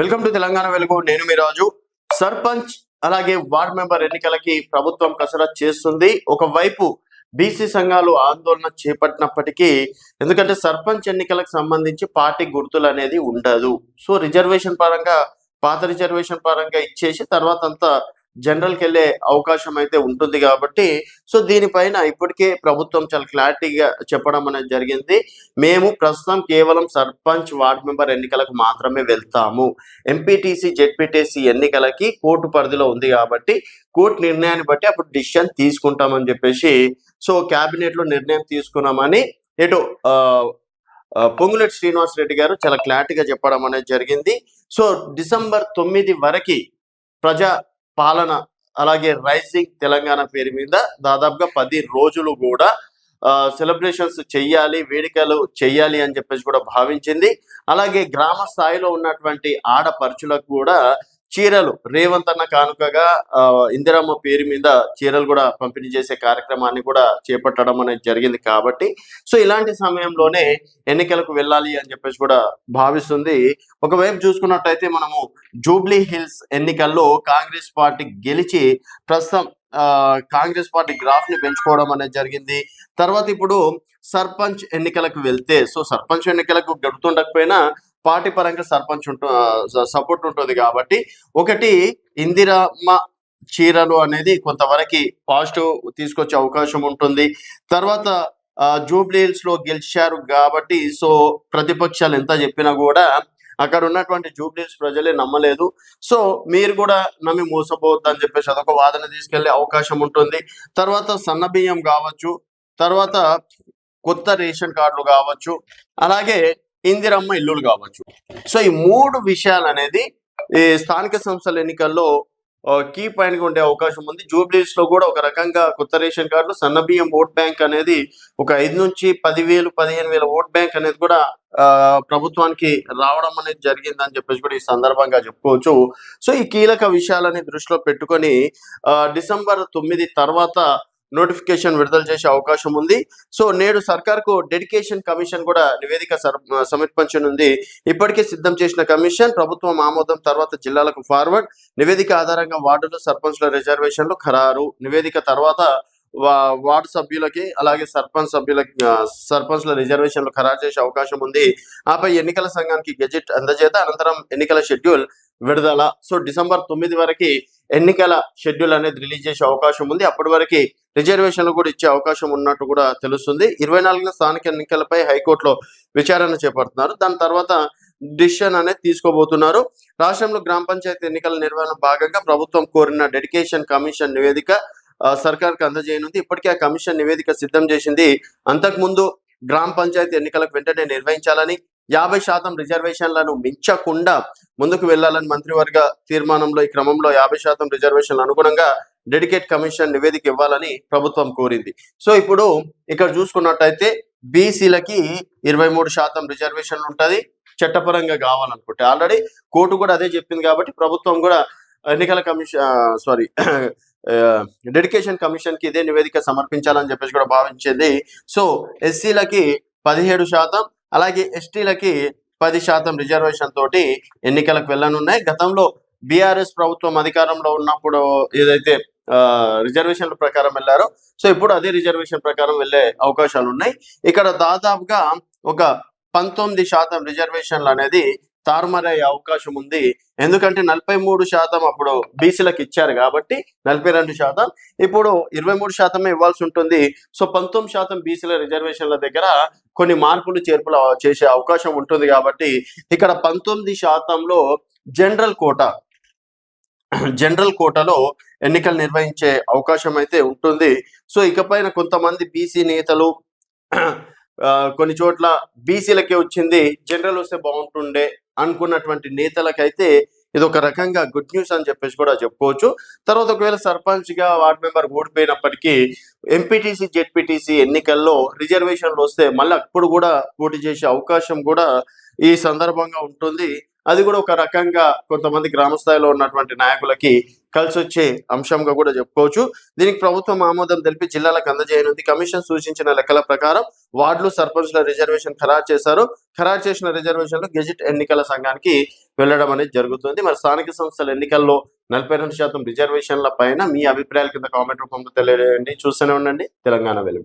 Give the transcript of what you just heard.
Welcome to Telangana వెలుగు. నేను మీ రాజు. సర్పంచ్ అలాగే వార్డ్ మెంబర్ ఎన్నికలకి ప్రభుత్వం కసరత్ చేస్తుంది. ఒకవైపు బీసీ సంఘాలు ఆందోళన చేపట్టినప్పటికీ ఎందుకంటే సర్పంచ్ ఎన్నికలకు సంబంధించి పార్టీ గుర్తులు అనేది ఉండదు. సో రిజర్వేషన్ పరంగా పాత రిజర్వేషన్ పరంగా ఇచ్చేసి తర్వాత అంతా జనరల్కి వెళ్ళే అవకాశం అయితే ఉంటుంది కాబట్టి సో దీనిపైన ఇప్పటికే ప్రభుత్వం చాలా క్లారిటీగా చెప్పడం అనేది జరిగింది. మేము ప్రస్తుతం కేవలం సర్పంచ్ వార్డ్ మెంబర్ ఎన్నికలకు మాత్రమే వెళ్తాము. ఎంపీటీసీ జెడ్పీటీసీ ఎన్నికలకి కోర్టు పరిధిలో ఉంది కాబట్టి కోర్టు నిర్ణయాన్ని బట్టి అప్పుడు డిసిషన్ తీసుకుంటామని చెప్పేసి సో క్యాబినెట్లో లో నిర్ణయం తీసుకున్నామని ఎటు పొంగులెట్ శ్రీనివాస్ రెడ్డి గారు చాలా క్లారిటీగా చెప్పడం అనేది జరిగింది. సో డిసెంబర్ తొమ్మిది వరకు ప్రజా పాలన అలాగే రైజింగ్ తెలంగాణ పేరు మీద దాదాపుగా పది రోజులు కూడా సెలబ్రేషన్స్ చెయ్యాలి వేడుకలు చెయ్యాలి అని చెప్పేసి కూడా భావించింది. అలాగే గ్రామ స్థాయిలో ఉన్నటువంటి ఆడపరుచులకు కూడా చీరలు. రేవంత్ అన్న కానుకగా ఇందిరమ్మ పేరు మీద చీరలు కూడా పంపిణీ చేసే కార్యక్రమాన్ని కూడా చేపట్టడం అనేది జరిగింది కాబట్టి సో ఇలాంటి సమయంలోనే ఎన్నికలకు వెళ్ళాలి అని చెప్పేసి కూడా భావిస్తుంది. ఒకవైపు చూసుకున్నట్టయితే మనము జూబ్లీ హిల్స్ ఎన్నికల్లో కాంగ్రెస్ పార్టీ గెలిచి ప్రస్తుతం ఆ, కాంగ్రెస్ పార్టీ గ్రాఫ్ని పెంచుకోవడం అనేది జరిగింది. తర్వాత ఇప్పుడు సర్పంచ్ ఎన్నికలకు వెళ్తే సో సర్పంచ్ ఎన్నికలకు గడుతుండకపోయినా పార్టీ పరంగా సర్పంచ్ ఉంటు సపోర్ట్ ఉంటుంది కాబట్టి ఒకటి ఇందిరమ్మ చీరలు అనేది కొంతవరకు పాజిటివ్ తీసుకొచ్చే అవకాశం ఉంటుంది. తర్వాత ఆ, లో గెలిచారు కాబట్టి సో ప్రతిపక్షాలు ఎంత చెప్పినా కూడా అక్కడ ఉన్నటువంటి జూబ్లీస్ ప్రజలే నమ్మలేదు. సో మీరు కూడా నమ్మి మోసపోవద్దు అని చెప్పేసి అదొక వాదన తీసుకెళ్ళే అవకాశం ఉంటుంది. తర్వాత సన్న బియ్యం కావచ్చు తర్వాత కొత్త రేషన్ కార్డులు కావచ్చు అలాగే ఇందిరమ్మ ఇల్లులు కావచ్చు. సో ఈ మూడు విషయాలు అనేది ఈ స్థానిక సంస్థల ఎన్నికల్లో కీ పాయింట్గా ఉండే అవకాశం ఉంది. జూబ్లీస్లో కూడా ఒక రకంగా కొత్త రేషన్ కార్డులు సన్న బియ్యం ఓట్ బ్యాంక్ అనేది ఒక ఐదు నుంచి పదివేలు పదిహేను వేల ఓట్ బ్యాంక్ అనేది కూడా ఆ, ప్రభుత్వానికి రావడం అనేది జరిగింది అని చెప్పేసి కూడా ఈ సందర్భంగా చెప్పుకోవచ్చు. సో ఈ కీలక విషయాలని దృష్టిలో పెట్టుకొని డిసెంబర్ తొమ్మిది తర్వాత నోటిఫికేషన్ విడుదల చేసే అవకాశం ఉంది. సో నేడు సర్కార్కు డెడికేషన్ కమిషన్ కూడా నివేదిక సర్- సమర్పించనుంది. ఇప్పటికే సిద్ధం చేసిన కమిషన్ ప్రభుత్వం ఆమోదం తర్వాత జిల్లాలకు ఫార్వర్డ్. నివేదిక ఆధారంగా వార్డులు సర్పంచ్ల రిజర్వేషన్లు ఖరారు. నివేదిక తర్వాత వార్డు సభ్యులకి అలాగే సర్పంచ్ సభ్యులకి సర్పంచ్ల రిజర్వేషన్లు ఖరారు చేసే అవకాశం ఉంది. ఆపై ఎన్నికల సంఘానికి గెజెట్ అందజేత అనంతరం ఎన్నికల షెడ్యూల్ విడుదల. సో డిసెంబర్ తొమ్మిది వరకు ఎన్నికల షెడ్యూల్ అనేది రిలీజ్ చేసే అవకాశం ఉంది. అప్పటి వరకు రిజర్వేషన్లు కూడా ఇచ్చే అవకాశం ఉన్నట్టు కూడా తెలుస్తుంది. ఇరవై నాలుగున స్థానిక ఎన్నికలపై హైకోర్టులో విచారణ చేపడుతున్నారు. దాని తర్వాత డిసిషన్ అనేది తీసుకోబోతున్నారు. రాష్ట్రంలో గ్రామ పంచాయతీ ఎన్నికల నిర్వహణ భాగంగా ప్రభుత్వం కోరిన డెడికేషన్ కమిషన్ నివేదిక సర్కార్కి అందజేయనుంది. ఇప్పటికే ఆ కమిషన్ నివేదిక సిద్ధం చేసింది. అంతకుముందు గ్రామ పంచాయతీ ఎన్నికలకు వెంటనే నిర్వహించాలని యాభై శాతం రిజర్వేషన్లను మించకుండా ముందుకు వెళ్ళాలని మంత్రివర్గ తీర్మానంలో ఈ క్రమంలో యాభై శాతం రిజర్వేషన్లు అనుగుణంగా డెడికేట్ కమిషన్ నివేదిక ఇవ్వాలని ప్రభుత్వం కోరింది. సో ఇప్పుడు ఇక్కడ చూసుకున్నట్టయితే బీసీలకి ఇరవై మూడు శాతం రిజర్వేషన్ ఉంటది చట్టపరంగా కావాలనుకుంటే. ఆల్రెడీ కోర్టు కూడా అదే చెప్పింది కాబట్టి ప్రభుత్వం కూడా ఎన్నికల కమిషన్ సారీ డెడికేషన్ కమిషన్కి ఇదే నివేదిక సమర్పించాలని చెప్పేసి కూడా భావించింది. సో ఎస్సీలకి పదిహేడు శాతం అలాగే ఎస్టీలకి పది శాతం రిజర్వేషన్ తోటి ఎన్నికలకు వెళ్ళనున్నాయి. గతంలో బీఆర్ఎస్ ప్రభుత్వం అధికారంలో ఉన్నప్పుడు ఏదైతే ఆ, రిజర్వేషన్ల ప్రకారం వెళ్ళారో సో ఇప్పుడు అదే రిజర్వేషన్ ప్రకారం వెళ్ళే అవకాశాలు ఉన్నాయి ఇక్కడ దాదాపుగా ఒక పంతొమ్మిది శాతం రిజర్వేషన్లు అనేది తారుమారయ్యే అవకాశం ఉంది. ఎందుకంటే నలభై మూడు శాతం అప్పుడు బీసీలకు ఇచ్చారు కాబట్టి నలభై రెండు శాతం. ఇప్పుడు ఇరవై మూడు శాతమే ఇవ్వాల్సి ఉంటుంది. సో పంతొమ్మిది శాతం బీసీల రిజర్వేషన్ల దగ్గర కొన్ని మార్పులు చేర్పులు చేసే అవకాశం ఉంటుంది కాబట్టి ఇక్కడ పంతొమ్మిది శాతంలో జనరల్ కోటా జనరల్ కోటాలో ఎన్నికలు నిర్వహించే అవకాశం అయితే ఉంటుంది. సో ఇకపైన కొంతమంది బీసీ నేతలు కొన్ని చోట్ల బీసీలకే వచ్చింది జనరల్ వస్తే బాగుంటుండే అనుకున్నటువంటి నేతలకైతే ఇది ఒక రకంగా గుడ్ న్యూస్ అని చెప్పేసి కూడా చెప్పుకోవచ్చు. తర్వాత ఒకవేళ సర్పంచ్గా వార్డ్ మెంబర్ ఓడిపోయినప్పటికీ ఎంపీటీసీ జెడ్పీటీసీ ఎన్నికల్లో రిజర్వేషన్లు వస్తే మళ్ళీ అప్పుడు కూడా పోటీ చేసే అవకాశం కూడా ఈ సందర్భంగా ఉంటుంది. అది కూడా ఒక రకంగా కొంతమంది గ్రామ స్థాయిలో ఉన్నటువంటి నాయకులకి కలిసి వచ్చే అంశంగా కూడా చెప్పుకోవచ్చు. దీనికి ప్రభుత్వం ఆమోదం తెలిపి జిల్లాలకు అందజేయనుంది. కమిషన్ సూచించిన లెక్కల ప్రకారం వార్డులు సర్పంచ్ల రిజర్వేషన్ ఖరారు చేశారు. ఖరారు చేసిన రిజర్వేషన్లు గెజిట్ ఎన్నికల సంఘానికి వెళ్ళడం అనేది జరుగుతుంది. మరి స్థానిక సంస్థల ఎన్నికల్లో నలభై రెండు శాతం రిజర్వేషన్ల పైన మీ అభిప్రాయాల కింద కామెంట్ రూపంలో తెలియజేయండి. చూస్తూనే ఉండండి. తెలంగాణ వెలుగు.